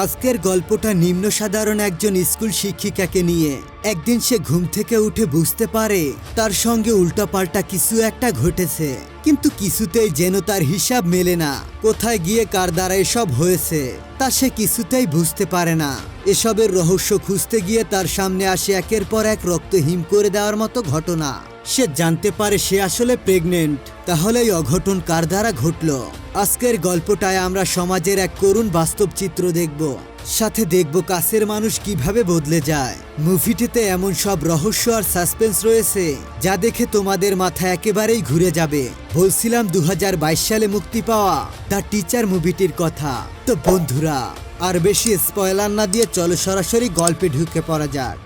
আজকের গল্পটা নিম্ন সাধারণ একজন স্কুল শিক্ষিকাকে নিয়ে। একদিন সে ঘুম থেকে উঠে বুঝতে পারে তার সঙ্গে উল্টাপাল্টা কিছু একটা ঘটেছে। কিন্তু কিছুতেই যেন তার হিসাব মেলে না, কোথায় গিয়ে কার দ্বারা এসব হয়েছে, তা সে কিছুতেই বুঝতে পারে না। এসবের রহস্য খুঁজতে গিয়ে তার সামনে আসে একের পর এক রক্ত হিম করে দেওয়ার মতো ঘটনা। সে জানতে পারে সে আসলে প্রেগনেন্ট তাহলে এই অঘটন কার দ্বারা ঘটল? আজকের গল্পটায় আমরা সমাজের এক করুণ বাস্তব চিত্র দেখব। সাথে দেখব কাছের মানুষ কীভাবে বদলে যায়। মুভিটিতে এমন সব রহস্য আর সাসপেন্স রয়েছে, যা দেখে তোমাদের মাথা একেবারেই ঘুরে যাবে। বলছিলাম দু হাজার বাইশ সালে মুক্তি পাওয়া দ্য টিচার মুভিটির কথা। তো বন্ধুরা, আর বেশি স্পয়লার না দিয়ে চলো সরাসরি গল্পে ঢুকে পড়া যাক।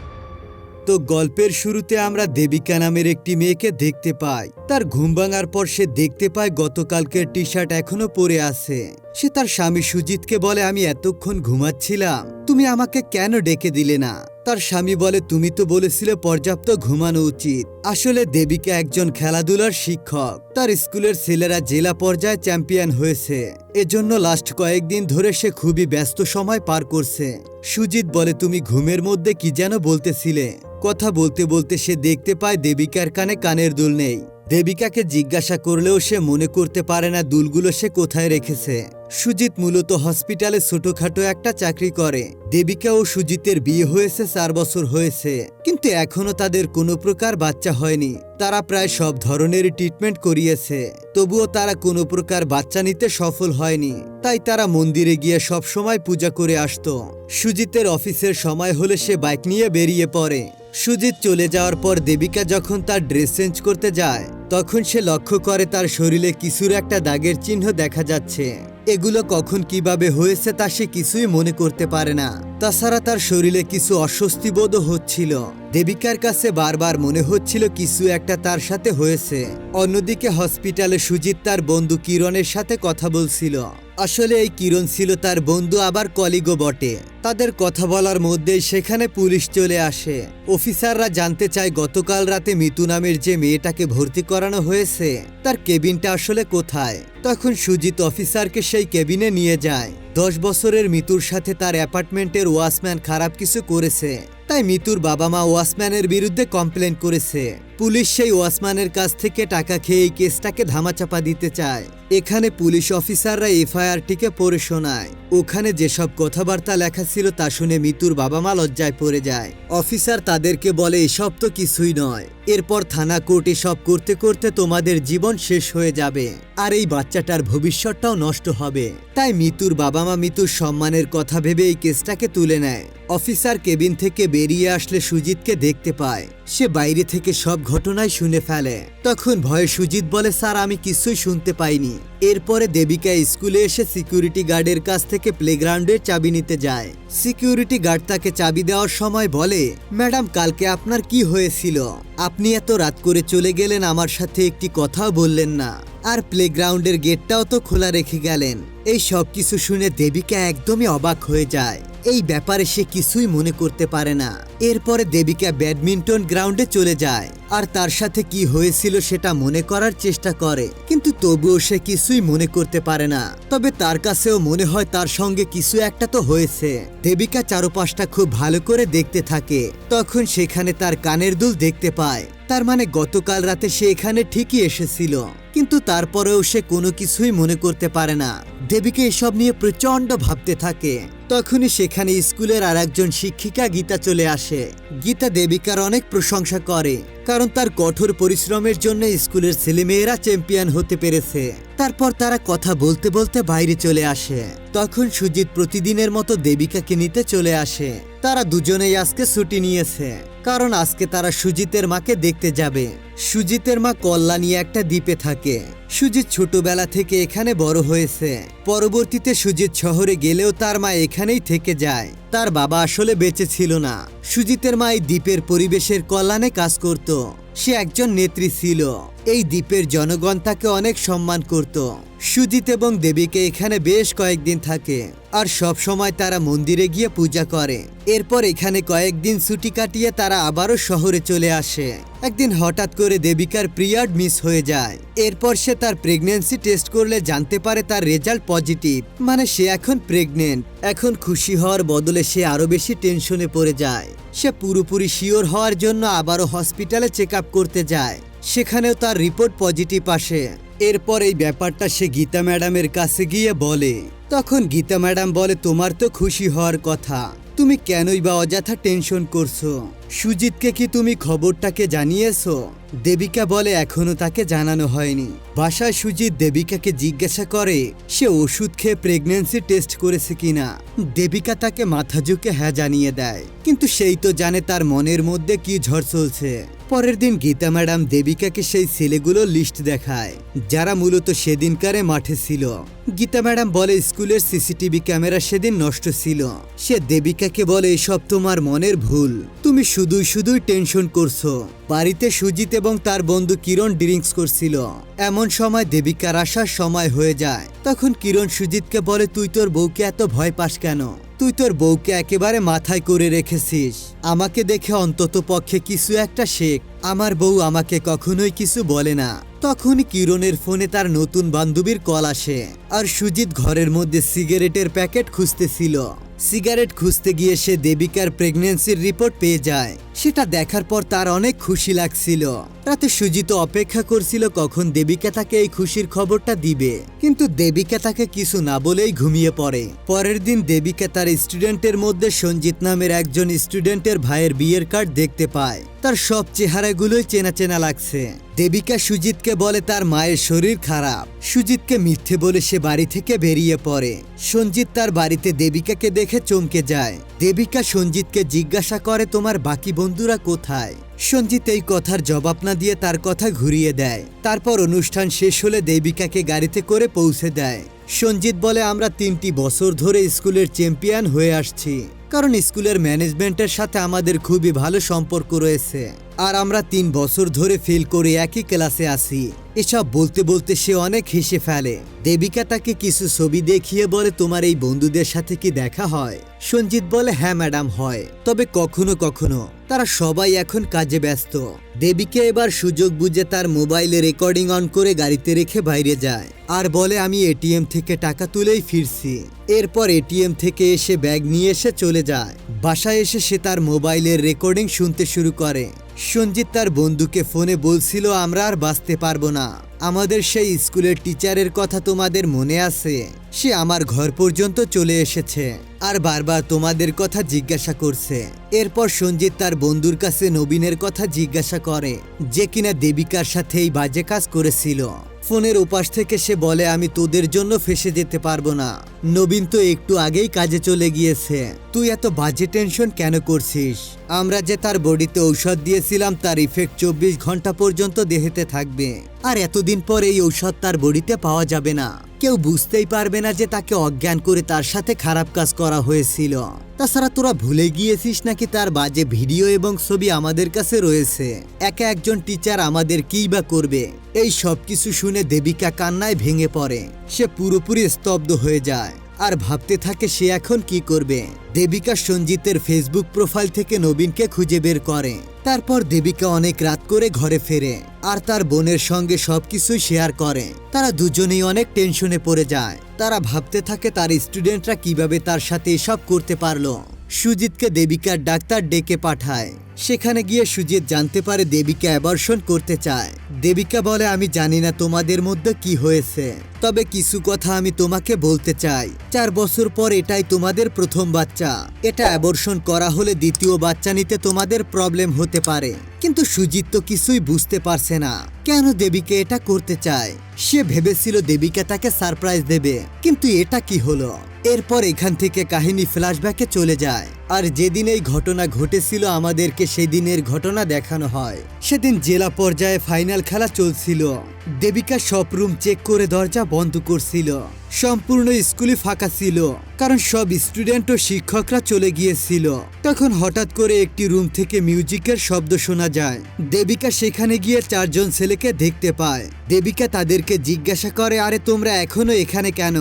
তো গল্পের শুরুতে আমরা দেবিকা নামের একটি মেয়েকে দেখতে পাই। তার ঘুম ভাঙার পর সে দেখতে পায় গতকালকের টি শার্ট এখনও পরে আছে। সে তার স্বামী সুজিতকে বলে, আমি এতক্ষণ ঘুমাচ্ছিলাম। তুমি আমাকে কেন ডেকে দিলে না? তার স্বামী বলে, তুমি তো বলেছিলে পর্যাপ্ত ঘুমানো উচিত। আসলে দেবিকা একজন খেলাধুলার শিক্ষক। তার স্কুলের ছেলেরা জেলা পর্যায়ে চ্যাম্পিয়ন হয়েছে। এজন্য লাস্ট কয়েকদিন ধরে সে খুবই ব্যস্ত সময় পার করছে। সুজিত বলে, তুমি ঘুমের মধ্যে কি যেন বলতেছিলে? কথা বলতে বলতে সে দেখতে পায় দেবিকার কানে কানের দুল নেই। দেবিকাকে জিজ্ঞাসা করলেও সে মনে করতে পারে না দুলগুলো সে কোথায় রেখেছে। সুজিত মূলত হসপিটালে ছোটখাটো একটা চাকরি করে। দেবিকা ও সুজিতের বিয়ে হয়েছে চার বছর হয়েছে, কিন্তু এখনও তাদের কোনো প্রকার বাচ্চা হয়নি। তারা প্রায় সব ধরনের ট্রিটমেন্ট করিয়েছে, তবুও তারা কোনো প্রকার বাচ্চা নিতে সফল হয়নি। তাই তারা মন্দিরে গিয়ে সব সময় পূজা করে আসতো। সুজিতের অফিসের সময় হলে সে বাইক নিয়ে বেরিয়ে পড়ে। সুজিত চলে যাওয়ার পর দেবিকা যখন তার ড্রেস চেঞ্জ করতে যায়, তখন সে লক্ষ্য করে তার শরীরে কিছুর একটা দাগের চিহ্ন দেখা যাচ্ছে। এগুলো কখন কীভাবে হয়েছে তা সে কিছুই মনে করতে পারে না। তাছাড়া তার শরীরে কিছু অস্বস্তি বোধও হচ্ছিল। দেবিকার কাছে বারবার মনে হচ্ছিল কিছু একটা তার সাথে হয়েছে। অন্যদিকে হসপিটালে সুজিত তার বন্ধু কিরণের সাথে কথা বলছিল। আসলে এই কিরণ ছিল তার বন্ধু, আবার কলিগো বটে। তাদের কথা বলার মধ্যেই সেখানে পুলিশ চলে আসে। অফিসাররা জানতে চায় গতকাল রাতে মিতু নামের যে মেয়েটাকে ভর্তি করানো হয়েছে, তার কেবিনটা আসলে কোথায়? তখন সুজিত অফিসারকে সেই কেবিনে নিয়ে যায়। দশ বছরের মিতুর সাথে তার অ্যাপার্টমেন্টের ওয়াচম্যান খারাপ কিছু করেছে, তাই মিতুর বাবা মা ওয়াচম্যানের বিরুদ্ধে কমপ্লেন করেছে। পুলিশ সেই ওয়াসমানের কাছ থেকে টাকা খেয়ে এই কেসটাকে ধামাচাপা দিতে চায়। এখানে পুলিশ অফিসাররা এফআইআরটিকে পড়ে শোনায়। ওখানে যেসব কথাবার্তা লেখা ছিল তা শুনে মিতুর বাবা মা লজ্জায় পড়ে যায়। অফিসার তাদেরকে বলে, এসব তো কিছুই নয়। এরপর থানা কোর্টে সব করতে করতে তোমাদের জীবন শেষ হয়ে যাবে। আর এই বাচ্চাটার ভবিষ্যৎটাও নষ্ট হবে। তাই মিতুর বাবা মা মিতুর সম্মানের কথা ভেবে এই কেসটাকে তুলে নেয়। অফিসার কেবিন থেকে বেরিয়ে আসলে সুজিতকে দেখতে পায়। সে বাইরে থেকে সব ঘটনাই শুনে ফেলে। তখন ভয়ে সুজিত বলে, স্যার, আমি কিছুই শুনতে পাইনি। এরপরে দেবিকা স্কুলে এসে সিকিউরিটি গার্ডের কাছ থেকে প্লেগ্রাউন্ডের চাবি নিতে যায়। সিকিউরিটি গার্ড তাকে চাবি দেওয়ার সময় বলে, ম্যাডাম, কালকে আপনার কি হয়েছিল? আপনি এত রাত করে চলে গেলেন, আমার সাথে একটি কথাও বললেন না। আর প্লেগ্রাউন্ডের গেটটাও তো খোলা রেখে গেলেন। এই সব কিছু শুনে দেবিকা একদমই অবাক হয়ে যায়। এই ব্যাপারে সে কিছুই মনে করতে পারে না। এরপরে দেবিকা ব্যাডমিন্টন গ্রাউন্ডে চলে যায়। আর তার সাথে কি হয়েছিল সেটা মনে করার চেষ্টা করে। কিন্তু তবুও সে কিছুই মনে করতে পারে না। তবে তার কাছেও মনে হয় তার সঙ্গে কিছু একটা তো হয়েছে। দেবিকা চারপাশটা খুব ভালো করে দেখতে থাকে। তখন সেখানে তার কানের দুল দেখতে পায়। তার মানে গতকাল রাতে সে এখানে ঠিকই এসেছিল। কিন্তু তারপরেও সে কোনো কিছুই মনে করতে পারে না। দেবীকে এসব নিয়ে প্রচণ্ড ভাবতে থাকে। তখনই সেখানে স্কুলের আর একজন শিক্ষিকা গীতা চলে আসে। গীতা দেবিকার অনেক প্রশংসা করে, কারণ তার কঠোর পরিশ্রমের জন্য স্কুলের ছেলেমেয়েরা চ্যাম্পিয়ন হতে পেরেছে। তারপর তারা কথা বলতে বলতে বাইরে চলে আসে। তখন সুজিত প্রতিদিনের মতো দেবিকাকে নিতে চলে আসে। তারা দুজনেই আজকে ছুটি নিয়েছে। কারণ আজকে তারা সুজিতের মাকে দেখতে যাবে। সুজিতের মা কল্যাণী একটা দ্বীপে থাকে। সুজিত ছোটবেলা থেকে এখানে বড় হয়েছে। পরবর্তীতে সুজিত শহরে গেলেও তার মা এখানেই থেকে যায়। তার বাবা আসলে বেঁচে ছিল না। সুজিতের মা এই দ্বীপের পরিবেশের কল্যাণে কাজ করত। সে একজন নেত্রী ছিল। এই দ্বীপের জনগণ তাকে অনেক সম্মান করত। সুজিত এবং দেবীকে এখানে বেশ কয়েকদিন থাকে, আর সব সময় তারা মন্দিরে গিয়ে পূজা করে। এরপর এখানে কয়েকদিন ছুটি কাটিয়ে তারা আবারও শহরে চলে আসে। একদিন হঠাৎ করে দেবিকার পিরিয়ড মিস হয়ে যায়। এরপর সে তার প্রেগন্যান্সি টেস্ট করলে জানতে পারে তার রেজাল্ট পজিটিভ। মানে সে এখন প্রেগনেন্ট এখন খুশি হওয়ার বদলে সে আরও বেশি টেনশনে পড়ে যায়। সে পুরোপুরি শিওর হওয়ার জন্য আবারও হসপিটালে চেক করতে যায়। সেখানেও তার রিপোর্ট পজিটিভ আসে। এরপর এই ব্যাপারটা সে গীতা ম্যাডামের কাছে গিয়ে বলে, তখন গীতা ম্যাডাম বলে, তোমার তো খুশি হওয়ার কথা। তুমি কেনই বা অযথা টেনশন করছ? সুজিতকে কি তুমি খবরটাকে জানিয়েছো? দেবিকা বলে এখনও তাকে জানানো হয়নি। বাসায় সুজিত দেবিকাকে জিজ্ঞাসা করে, সে ওষুধ খেয়ে প্রেগন্যান্সি টেস্ট করেছে কিনা? দেবিকা তাকে মাথা ঝুঁকে হ্যাঁ জানিয়ে দেয়। কিন্তু সেই তো জানে তার মনের মধ্যে কি ঝড় চলছে। পরের দিন গীতা ম্যাডাম দেবিকাকে সেই ছেলেগুলোর লিস্ট দেখায়, যারা মূলত সেদিনকারে মাঠে ছিল। গীতা ম্যাডাম বলে স্কুলের সিসিটিভি ক্যামেরা সেদিন নষ্ট ছিল। সে দেবিকাকে বলে, এসব তোমার মনের ভুল। তুমি শুধুই শুধুই টেনশন করছ। বাড়িতে সুজিত এবং তার বন্ধু কিরণ ড্রিঙ্কস করছিল। এমন সময় দেবিকার আসার সময় হয়ে যায়। তখন কিরণ সুজিতকে বলে, তুই তোর বউকে এত ভয় পাস কেন? তুই তোর বউকে একেবারে মাথায় করে রেখেছিস। আমাকে দেখে অন্তত পক্ষে কিছু একটা শেখ। আমার বউ আমাকে কখনোই কিছু বলে না। তখন কিরণের ফোনে তার নতুন বান্ধবীর কল আসে আর সুজিত ঘরের মধ্যে সিগারেটের প্যাকেট খুঁজতেছিল। সিগারেট খুঁজতে গিয়ে সে দেবিকার প্রেগনেন্সির রিপোর্ট পেয়ে যায়। সেটা দেখার পর তার অনেক খুশি লাগছিল। রাতে সুজিত অপেক্ষা করছিল কখন দেবিকা তাকে এই খুশির খবরটা দিবে। কিন্তু দেবিকা তাকে কিছু না বলেই ঘুমিয়ে পড়ে। পরের দিন দেবিকা তার স্টুডেন্টের মধ্যে সঞ্জিত নামের একজন স্টুডেন্টের ভাইয়ের বিয়ের কার্ড দেখতে পায়। তার সব চেহারাগুলোই চেনা চেনা লাগছে। দেবিকা সুজিতকে বলে তার মায়ের শরীর খারাপ। সুজিতকে মিথ্যে বলে সে বাড়ি থেকে বেরিয়ে পড়ে। সঞ্জিত তার বাড়িতে দেবিকাকে দেখে চমকে যায়। দেবিকা সঞ্জিতকে জিজ্ঞাসা করে, তোমার বাকি বন্ধুরা কোথায়? সঞ্জিত এই কথার জবাব না দিয়ে তার কথা ঘুরিয়ে দেয়। তারপর অনুষ্ঠান শেষ হলে দেবিকাকে গাড়িতে করে পৌঁছে দেয়। সঞ্জিত বলে, আমরা তিনটি বছর ধরে স্কুলের চ্যাম্পিয়ন হয়ে আসছি। কারণ স্কুলের ম্যানেজমেন্টের সাথে আমাদের খুবই ভালো সম্পর্ক রয়েছে। আর আমরা তিন বছর ধরে ফেল করে একই ক্লাসে আসি এসব বলতে বলতে সে অনেক হেসে ফেলে। দেবিকা তাকে কিছু ছবি দেখিয়ে বলে, তোমার এই বন্ধুদের সাথে কি দেখা হয়? সঞ্জিত বলে হ্যাঁ ম্যাডাম হয়। তবে কখনো কখনো। তারা সবাই এখন কাজে ব্যস্ত। দেবীকে এবার সুযোগ বুঝে তার মোবাইলে রেকর্ডিং অন করে গাড়িতে রেখে বাইরে যায়। আর বলে, আমি এটিএম থেকে টাকা তুলেই ফিরছি। এরপর এটিএম থেকে এসে ব্যাগ নিয়ে এসে চলে যায়। বাসায় এসে সে তার মোবাইলের রেকর্ডিং শুনতে শুরু করে। সঞ্জিত তার বন্ধুকে ফোনে বলছিল, আমরা আর বাঁচতে পারব না। আমাদের সেই স্কুলের টিচারের কথা তোমাদের মনে আছে। সে আমার ঘর পর্যন্ত চলে এসেছে আর বারবার তোমাদের কথা জিজ্ঞাসা করছে। এরপর সঞ্জিত তার বন্ধুর কাছে নবীনের কথা জিজ্ঞাসা করে, যে কিনা দেবিকার সাথে এই বাজে কাজ করেছিল। ফোনের ওপাশ থেকে সে বলে, আমি তোদের জন্য ফেসে যেতে পারব না। নবীন তো একটু আগেই কাজে চলে গিয়েছে। তুই এত বাজে টেনশন কেন করছিস? আমরা যে তার বডিতে ঔষধ দিয়েছিলাম, তার ইফেক্ট চব্বিশ ঘণ্টা পর্যন্ত দেহেতে থাকবে। আর এতদিন পর এই ঔষধ তার বডিতে পাওয়া যাবে না। কেউ বুঝতেই পারবে না যে তাকে অজ্ঞান করে তার সাথে খারাপ কাজ করা হয়েছিল। তাছাড়া তোরা ভুলে গিয়েছিস নাকি তার বাজে ভিডিও এবং ছবি আমাদের কাছে রয়েছে? একা একজন টিচার আমাদের কী বা করবে? এই সব কিছু শুনে দেবিকা কান্নায় ভেঙে পড়ে। সে পুরোপুরি স্তব্ধ হয়ে যায়। আর ভাবতে থাকে সে এখন কি করবে? দেবিকা সঞ্জিতের ফেসবুক প্রোফাইল থেকে নবীনকে খুঁজে বের করে। তারপর দেবিকা অনেক রাত করে ঘরে ফেরে। আর তার বোনের সঙ্গে সবকিছুই শেয়ার করে। তারা দুজনেই অনেক টেনশনে পড়ে যায়। তারা ভাবতে থাকে তার স্টুডেন্টরা কীভাবে তার সাথে এসব করতে পারল। সুজিতকে দেবিকার ডাক্তার ডেকে পাঠায়। সেখানে গিয়ে সুজিত জানতে পারে দেবিকা অ্যাবর্ষণ করতে চায়। দেবিকা বলে, আমি জানি না তোমাদের মধ্যে কি হয়েছে। তবে কিছু কথা আমি তোমাকে বলতে চাই। চার বছর পর এটাই তোমাদের প্রথম বাচ্চা। এটা অ্যাবর্ষণ করা হলে দ্বিতীয় বাচ্চা নিতে তোমাদের প্রবলেম হতে পারে। কিন্তু সুজিত তো কিছুই বুঝতে পারছে না। কেন দেবীকে এটা করতে চায়? সে ভেবেছিল দেবিকা তাকে সারপ্রাইজ দেবে। কিন্তু এটা কি হলো? এরপর এখান থেকে কাহিনী ফ্ল্যাশব্যাকে চলে যায়। আর যেদিন এই ঘটনা ঘটেছিল, আমাদেরকে সেদিনের ঘটনা দেখানো হয়। সেদিন জেলা পর্যায়ে ফাইনাল খেলা চলছিল। দেবিকা সব রুম চেক করে দরজা বন্ধ করছিল। সম্পূর্ণ স্কুলই ফাঁকা ছিল, কারণ সব স্টুডেন্ট ও শিক্ষকরা চলে গিয়েছিল। তখন হঠাৎ করে একটি রুম থেকে মিউজিকের শব্দ শোনা যায়। দেবিকা সেখানে গিয়ে চারজন ছেলেকে দেখতে পায়। দেবিকা তাদেরকে জিজ্ঞাসা করে, আরে, তোমরা এখনও এখানে কেন?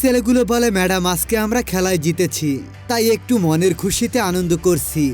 ছেলেগুলো বলে, ম্যাডাম, আজকে আমরা খেলায় জিতেছি, তাই একটু মনের খুশিতে আনন্দ করছি।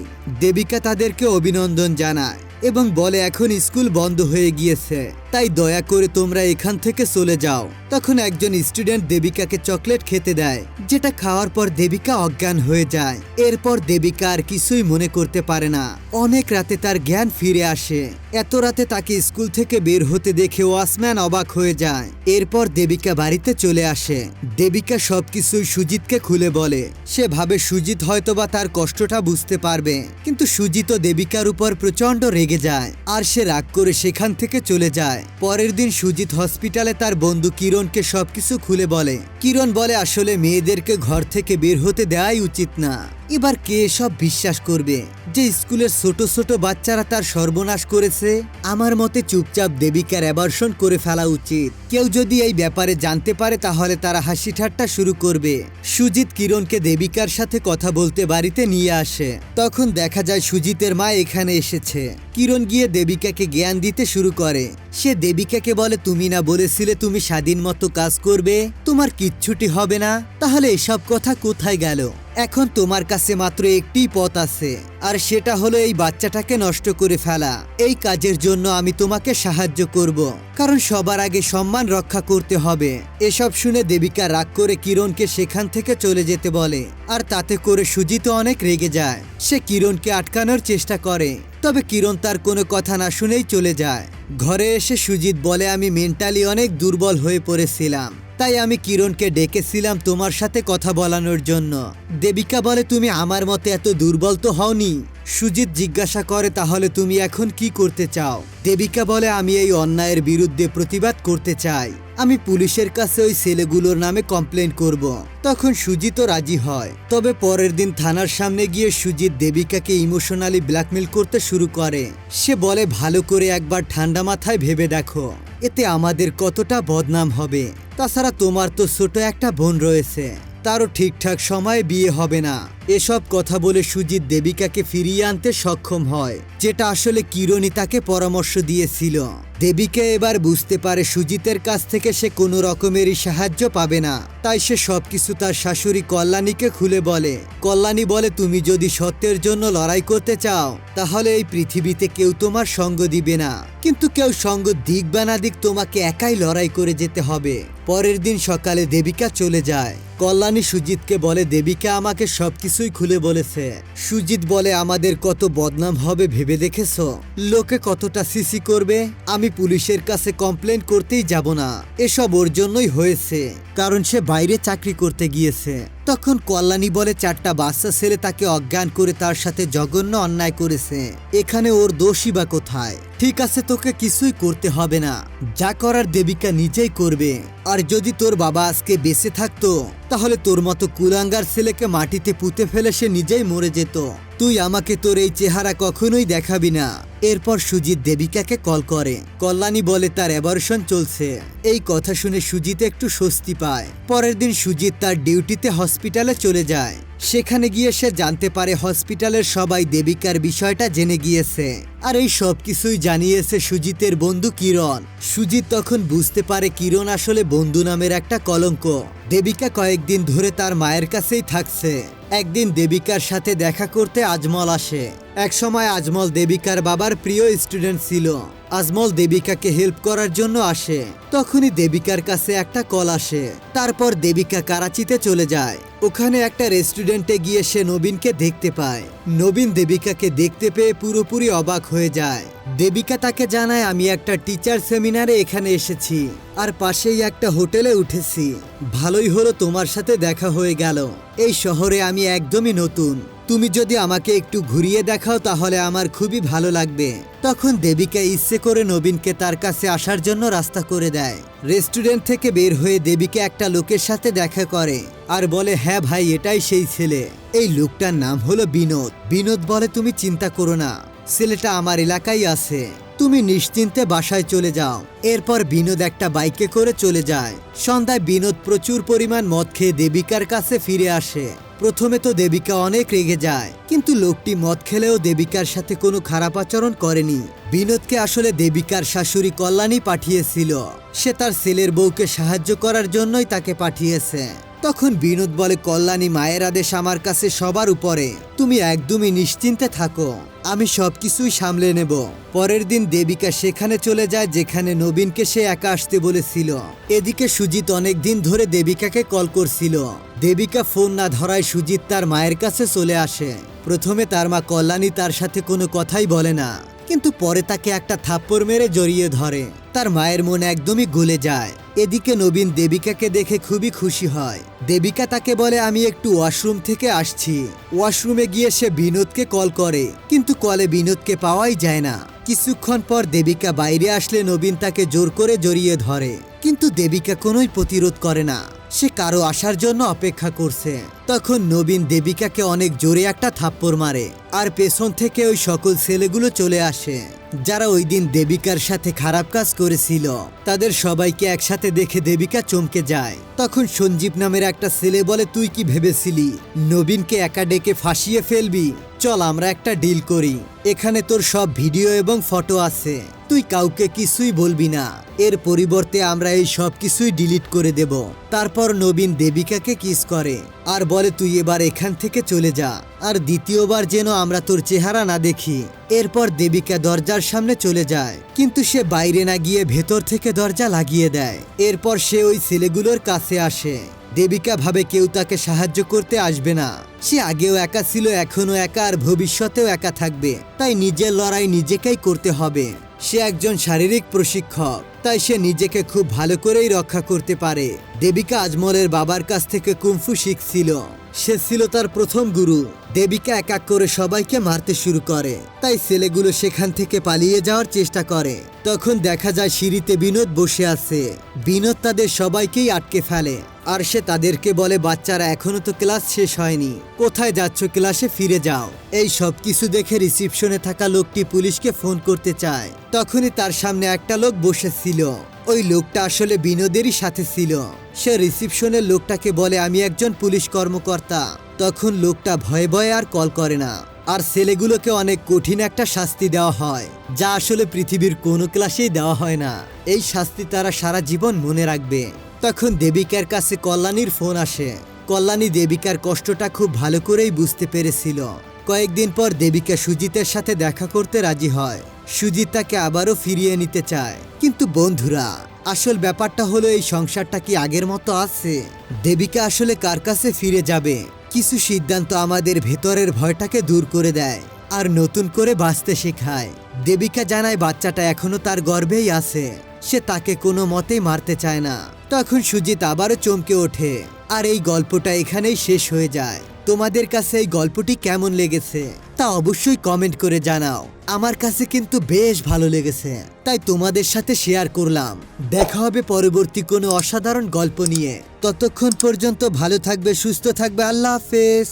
দেবিকা তাদেরকে অভিনন্দন জানায়। এবং বলে, এখন স্কুল বন্ধ হয়ে গিয়েছে। তাই দয়া করে তোমরা এখান থেকে চলে যাও। তখন একজন স্টুডেন্ট দেবিকাকে চকলেট খেতে দেয়, যেটা খাওয়ার পর দেবিকা অজ্ঞান হয়ে যায়। এরপর দেবিকা আর কিছুই মনে করতে পারে না। অনেক রাতে তার জ্ঞান ফিরে আসে। এত রাতে তাকে স্কুল থেকে বের হতে দেখে ওয়াসম্যান অবাক হয়ে যায়। এরপর দেবিকা বাড়িতে চলে আসে। দেবিকা সবকিছুই সুজিতকে খুলে বলে। সে ভাবে সুজিত হয়তোবা তার কষ্টটা বুঝতে পারবে। কিন্তু সুজিত দেবিকার উপর প্রচণ্ড রেগে যায় আর সে রাগ করে সেখান থেকে চলে যায়। পরের দিন সুজিত হসপিটালে তার বন্ধু কিরণকে সবকিছু খুলে বলে। কিরণ বলে, আসলে মেয়েদেরকে ঘর থেকে বের হতে দেওয়াই উচিত না। এবার কে সব বিশ্বাস করবে? যে স্কুলের ছোট ছোট বাচ্চারা তার সর্বনাশ করেছে? আমার মতে চুপচাপ দেবিকার অ্যাবার্সন করে ফেলা উচিত। কেউ যদি এই ব্যাপারে জানতে পারে, তাহলে তারা হাসি ঠাট্টা শুরু করবে। সুজিত কিরণকে দেবিকার সাথে কথা বলতে বাড়িতে নিয়ে আসে। তখন দেখা যায় সুজিতের মা এখানে এসেছে। কিরণ গিয়ে দেবিকাকে জ্ঞান দিতে শুরু করে। সে দেবিকাকে বলে, তুমি না বলেছিলে তুমি স্বাধীন মতো কাজ করবে? তোমার কিচ্ছুটি হবে না? তাহলে এসব কথা কোথায় গেল? এখন তোমার কাছে মাত্র একটি পথ আছে, আর সেটা হলো এই বাচ্চাটাকে নষ্ট করে ফেলা। এই কাজের জন্য আমি তোমাকে সাহায্য করব, কারণ সবার আগে সম্মান রক্ষা করতে হবে। এসব শুনে দেবিকা রাগ করে কিরণকে সেখান থেকে চলে যেতে বলে, আর তাতে করে সুজিত অনেক রেগে যায়। সে কিরণকে আটকানোর চেষ্টা করে, তবে কিরণ তার কোনো কথা না শুনেই চলে যায়। ঘরে এসে সুজিত বলে, আমি মেন্টালি অনেক দুর্বল হয়ে পড়েছিলাম। তাই আমি কিরণকে ডেকেছিলাম তোমার সাথে কথা বলানোর জন্য। দেবিকা বলে, তুমি আমার মতে এত দুর্বল তো হওনি। সুজিত জিজ্ঞাসা করে, তাহলে তুমি এখন কি করতে চাও? দেবিকা বলে, আমি এই অন্যায়ের বিরুদ্ধে প্রতিবাদ করতে চাই। আমি পুলিশের কাছে ওই ছেলেগুলোর নামে কমপ্লেন করব। তখন সুজিতও রাজি হয়। তবে পরের দিন থানার সামনে গিয়ে সুজিত দেবিকাকে ইমোশনালি ব্ল্যাকমেল করতে শুরু করে। সে বলে, ভালো করে একবার ঠান্ডা মাথায় ভেবে দেখো। এতে আমাদের কতটা বদনাম হবে? তাছাড়া তোমার তো ছোট একটা বোন রয়েছে। তারও ঠিকঠাক সময়ে বিয়ে হবে না। এসব কথা বলে সুজিত দেবিকাকে ফিরিয়ে আনতে সক্ষম হয়, যেটা আসলে কিরণই তাকে পরামর্শ দিয়েছিল। দেবিকা এবার বুঝতে পারে সুজিতের কাছ থেকে সে কোনো রকমেরই সাহায্য পাবে না, তাই সে সবকিছু তার শাশুড়ি কল্যাণীকে খুলে বলে। কল্যাণী বলে, তুমি যদি সত্যের জন্য লড়াই করতে চাও, তাহলে এই পৃথিবীতে কেউ তোমার সঙ্গ দিবে না। কিন্তু কেউ সঙ্গ দিক বা না দিক তোমাকে একাই লড়াই করে যেতে হবে। পরের দিন সকালে দেবিকা চলে যায়। কল্যাণী সুজিতকে বলে, দেবিকা, আমাকে সবকিছুই খুলে বলেছে। সুজিত বলে, আমাদের কত বদনাম হবে ভেবে দেখেছ? লোকে কতটা সিসি করবে? আমি পুলিশের কাছে কমপ্লেন করতেই যাব না। এসব ওর জন্যই হয়েছে। কারণ সে বাইরে চাকরি করতে গিয়েছে। তখন কল্যাণী বলে, চারটা বাচ্চা ছেলে তাকে অজ্ঞান করে তার সাথে জঘন্য অন্যায় করেছে। এখানে ওর দোষী বা কোথায়? ঠিক আছে, তোকে কিছুই করতে হবে না। যা করার দেবিকা নিজেই করবে। আর যদি তোর বাবা আজকে বেঁচে থাকতো, তাহলে তোর মতো কুলাঙ্গার ছেলেকে মাটিতে পুঁতে ফেলে সে নিজেই মরে যেত। তুই আমাকে তোর এই চেহারা কখনোই দেখাবি না। এরপর সুজিত দেবিকাকে কল করে। কল্যাণী বলে তার অ্যাবর্শন চলছে। এই কথা শুনে সুজিত একটু স্বস্তি পায়। পরের দিন সুজিত তার ডিউটিতে হসপিটালে চলে যায়। সেখানে গিয়ে সে জানতে পারে হসপিটালের সবাই দেবিকার বিষয়টা জেনে গিয়েছে। আর এই সব কিছুই জানিয়েছে সুজিতের বন্ধু কিরণ। সুজিত তখন বুঝতে পারে কিরণ আসলে বন্ধু নামের একটা কলঙ্ক। দেবিকা কয়েকদিন ধরে তার মায়ের কাছেই থাকছে। একদিন দেবিকার সাথে দেখা করতে আজমল আসে। একসময় আজমল দেবিকার বাবার প্রিয় স্টুডেন্ট ছিল। আজমল দেবিকাকে হেল্প করার জন্য আসে। তখনই দেবিকার কাছে একটা কল আসে। তারপর দেবিকা কারাচিতে চলে যায়। ওখানে একটা রেস্টুরেন্টে গিয়ে সে নবীনকে দেখতে পায়। নবীন দেবিকাকে দেখতে পেয়ে পুরোপুরি অবাক হয়ে যায়। দেবিকা তাকে জানায়, আমি একটা টিচার সেমিনারে এখানে এসেছি। আর পাশেই একটা হোটেলে উঠেছি। ভালোই হলো তোমার সাথে দেখা হয়ে গেল। এই শহরে আমি একদমই নতুন। তুমি যদি আমাকে একটু ঘুরিয়ে দেখাও তাহলে আমার খুবই ভালো লাগবে। তখন দেবিকা ইচ্ছে করে নবীনকে তার কাছে আসার জন্য রাস্তা করে দেয়। রেস্টুরেন্ট থেকে বের হয়ে দেবিকা একটা লোকের সাথে দেখা করে আর বলে হ্যাঁ ভাই, এটাই সেই ছেলে। এই লোকটার নাম হলো বিনোদ। বিনোদ বলে, তুমি চিন্তা করো না, ছেলেটা আমার এলাকায় আছে। তুমি নিশ্চিন্তে বাসায় চলে যাও। এরপর বিনোদ একটা বাইকে করে চলে যায়। সন্ধ্যায় বিনোদ প্রচুর পরিমাণ মদ খেয়ে দেবিকার কাছে ফিরে আসে। প্রথমে তো দেবিকা অনেক রেগে যায়, কিন্তু লোকটি মদ খেলেও দেবিকার সাথে কোনো খারাপ আচরণ করেনি। বিনোদকে আসলে দেবিকার শাশুড়ি কল্যাণী পাঠিয়েছিল। সে তার ছেলের বউকে সাহায্য করার জন্যই তাকে পাঠিয়েছে। তখন বিনোদ বলে, কল্যাণী মায়ের আদেশ আমার কাছে সবার উপরে। তুমি একদমই নিশ্চিন্তে থাকো। আমি সবকিছুই সামলে নেব। পরের দিন দেবিকা সেখানে চলে যায়, যেখানে নবীনকে সে একা আসতে বলেছিল। এদিকে সুজিত অনেক দিন ধরে দেবিকাকে কল করছিল। দেবিকা ফোন না ধরায় সুজিত তার মায়ের কাছে চলে আসে। প্রথমে তার মা কল্যাণী তার সাথে কোনো কথাই বলে না। কিন্তু পরে তাকে একটা থাপ্পড় মেরে জড়িয়ে ধরে। তার মায়ের মন একদমই গলে যায়। এদিকে নবীন দেবিকাকে দেখে খুবই খুশি হয়। দেবিকা তাকে বলে, আমি একটু ওয়াশরুম থেকে আসছি। ওয়াশরুমে গিয়ে সে বিনোদকে কল করে। কিন্তু কলে বিনোদকে পাওয়াই যায় না। কিছুক্ষণ পর দেবিকা বাইরে আসলে নবীন তাকে জোর করে জড়িয়ে ধরে। কিন্তু দেবিকা কোনোই প্রতিরোধ করে না। সে কারও আসার জন্য অপেক্ষা করছে। তখন নবীন দেবিকাকে অনেক জোরে একটা থাপ্পড় মারে আর পেছন থেকে ওই সকল ছেলেগুলো চলে আসে, যারা ওই দিন দেবিকার সাথে খারাপ কাজ করেছিল। তাদের সবাইকে একসাথে দেখে দেবিকা চমকে যায়। তখন সঞ্জীব নামের একটা ছেলে বলে, তুই কি ভেবেছিলি? নবীনকে একা ডেকে ফাঁসিয়ে ফেলবি? চল, আমরা একটা ডিল করি। এখানে তোর সব ভিডিও এবং ফটো আছে। তুই কাউকে কিছুই বলবি না। এর পরিবর্তে আমরা এই সব কিছুই ডিলিট করে দেব। তারপর নবীন দেবিকাকে কিস করে। আর বলে, তুই এবার এখান থেকে চলে যা। আর দ্বিতীয়বার যেন আমরা তোর চেহারা না দেখি। এরপর দেবিকা দরজার সামনে চলে যায়। কিন্তু সে বাইরে না গিয়ে ভেতর থেকে দরজা লাগিয়ে দেয়। এরপর সে ওই ছেলেগুলোর কাছে আসে। দেবিকা ভাবে কেউ তাকে সাহায্য করতে আসবে না। সে আগেও একা ছিল এখনও একা আর ভবিষ্যতেও একা থাকবে। তাই নিজের লড়াই নিজেকেই করতে হবে। সে একজন শারীরিক প্রশিক্ষক, তাই সে নিজেকে খুব ভালো করেই রক্ষা করতে পারে। দেবিকা আজমলের বাবার কাছ থেকে কুমফু শিখছিল। সে ছিল তার প্রথম গুরু। দেবিকা এক এক করে সবাইকে মারতে শুরু করে। তাই ছেলেগুলো সেখান থেকে পালিয়ে যাওয়ার চেষ্টা করে। তখন দেখা যায় সিঁড়িতে বিনোদ বসে আছে। বিনোদ তাদের সবাইকেই আটকে ফেলে। আর সে তাদেরকে বলে, বাচ্চারা, এখনও তো ক্লাস শেষ হয়নি। কোথায় যাচ্ছ? ক্লাসে ফিরে যাও। এই সব কিছু দেখে রিসিপশনে থাকা লোকটি পুলিশকে ফোন করতে চায়। তখনই তার সামনে একটা লোক বসেছিল। ওই লোকটা আসলে বিনোদেরই সাথে ছিল। সে রিসিপশনের লোকটাকে বলে, আমি একজন পুলিশ কর্মকর্তা। তখন লোকটা ভয়ে ভয়ে আর কল করে না। আর ছেলেগুলোকে অনেক কঠিন একটা শাস্তি দেওয়া হয়, যা আসলে পৃথিবীর কোনো ক্লাসেই দেওয়া হয় না। এই শাস্তি তারা সারা জীবন মনে রাখবে। তখন দেবিকার কাছে কল্যাণীর ফোন আসে। কল্যাণী দেবিকার কষ্টটা খুব ভালো করেই বুঝতে পেরেছিল। কয়েকদিন পর দেবিকা সুজিতের সাথে দেখা করতে রাজি হয়। সুজিত তাকে আবারও ফিরিয়ে নিতে চায়। কিন্তু বন্ধুরা, আসল ব্যাপারটা হলো এই সংসারটা কি আগের মতো আছে? দেবিকা আসলে কার কাছে ফিরে যাবে? কিছু সিদ্ধান্ত আমাদের ভেতরের ভয়টাকে দূর করে দেয় আর নতুন করে বাঁচতে শেখায়। দেবিকা জানায় বাচ্চাটা এখনও তার গর্ভেই আছে। সে তাকে কোনো মতেই মারতে চায় না। তখন সুজিত আবারও চমকে ওঠে। আর এই গল্পটা এখানেই শেষ হয়ে যায়। তোমাদের কাছে এই গল্পটি কেমন লেগেছে তা অবশ্যই কমেন্ট করে জানাও। আমার কাছে কিন্তু বেশ ভালো লেগেছে, তাই তোমাদের সাথে শেয়ার করলাম। দেখা হবে পরবর্তী কোনো অসাধারণ গল্প নিয়ে। ততক্ষণ পর্যন্ত ভালো থাকবে, সুস্থ থাকবে, আল্লাহ হাফেজ।